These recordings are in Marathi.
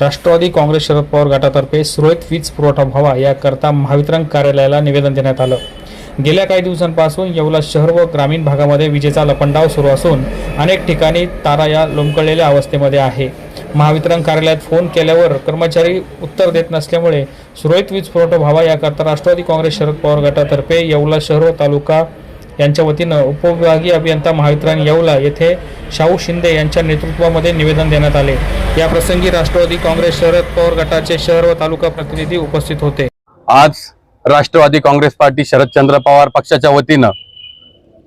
राष्ट्रवादी काँग्रेस शरद पवार गटातर्फे सुरळीत वीज पुरवठा व्हावा याकरता महावितरण कार्यालयाला निवेदन देण्यात आलं. गेल्या काही दिवसांपासून येवला शहर व ग्रामीण भागामध्ये विजेचा लपंडाव सुरू असून अनेक ठिकाणी तारा या लोंबकळलेल्या अवस्थेमध्ये आहे. महावितरण कार्यालयात फोन केल्यावर कर्मचारी उत्तर देत नसल्यामुळे सुरळीत वीज पुरवठा व्हावा याकरता राष्ट्रवादी काँग्रेस शरद पवार गटातर्फे येवला शहर व तालुका यांच्या वतीनं उपविभागीय अभियंता महावितरण येवला येथे शाहू शिंदे यांच्या नेतृत्वामध्ये निवेदन देण्यात आले. या प्रसंगी राष्ट्रवादी काँग्रेस शरद पवार गटाचे शहर व तालुका प्रतिनिधी उपस्थित होते. आज राष्ट्रवादी काँग्रेस पार्टी शरदचंद्र पवार पक्षाच्या वतीनं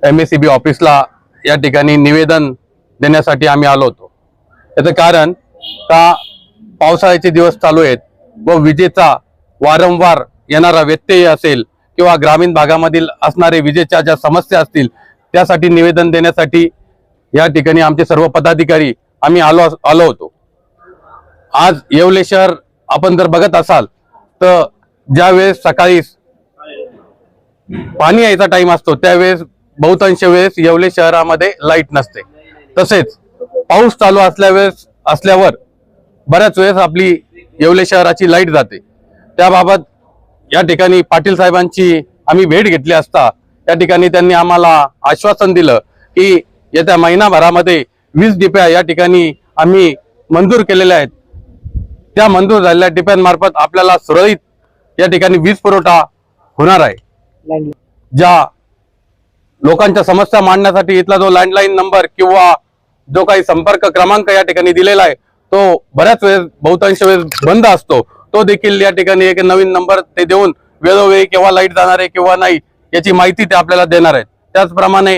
एम एस सी बी ऑफिसला या ठिकाणी निवेदन देण्यासाठी आम्ही आलो होतो. याचं कारण का पावसाळ्याचे दिवस चालू आहेत व विजेचा वारंवार येणारा व्यत्यय असेल किंवा ग्रामीण भागामधील असणारे विजेच्या ज्या समस्या असतील त्यासाठी निवेदन देण्यासाठी या ठिकाणी आमचे सर्व पदाधिकारी आम्ही आलो आलो होतो. आज येवले शहर आपण जर बघत असाल तर ज्यावेळेस सकाळी पाणी यायचा टाइम असतो त्यावेळेस बहुतांश वेळेस येवले शहरामध्ये लाइट नसते. तसेच पाऊस चालू असल्या वेळेस असल्यावर बऱ्याच वेळेस आपली येवले शहराची लाइट जाते. त्याबाबत या ठिकाणी पाटील साहेबांची आम्ही भेट घेतली असता त्या ठिकाणी त्यांनी आम्हाला आश्वासन दिलं की येत्या महिनाभरामध्ये वीस डिप्या या ठिकाणी आम्ही मंजूर केलेल्या आहेत. त्या मंजूर झालेल्या डिप्यांमार्फत आपल्याला सुरळीत या ठिकाणी वीज पुरवठा होणार आहे. ज्या लोकांच्या समस्या मांडण्यासाठी इथला जो लँडलाईन नंबर किंवा जो काही संपर्क क्रमांक या ठिकाणी दिलेला आहे तो बऱ्याच वेळेस बहुतांश वेळेस बंद असतो. तो देखील या ठिकाणी एक नवीन नंबर ते देऊन वेळोवेळी केव्हा लाइट जाणार आहे किंवा नाही याची माहिती ते आपल्याला देणार आहेत. त्याचप्रमाणे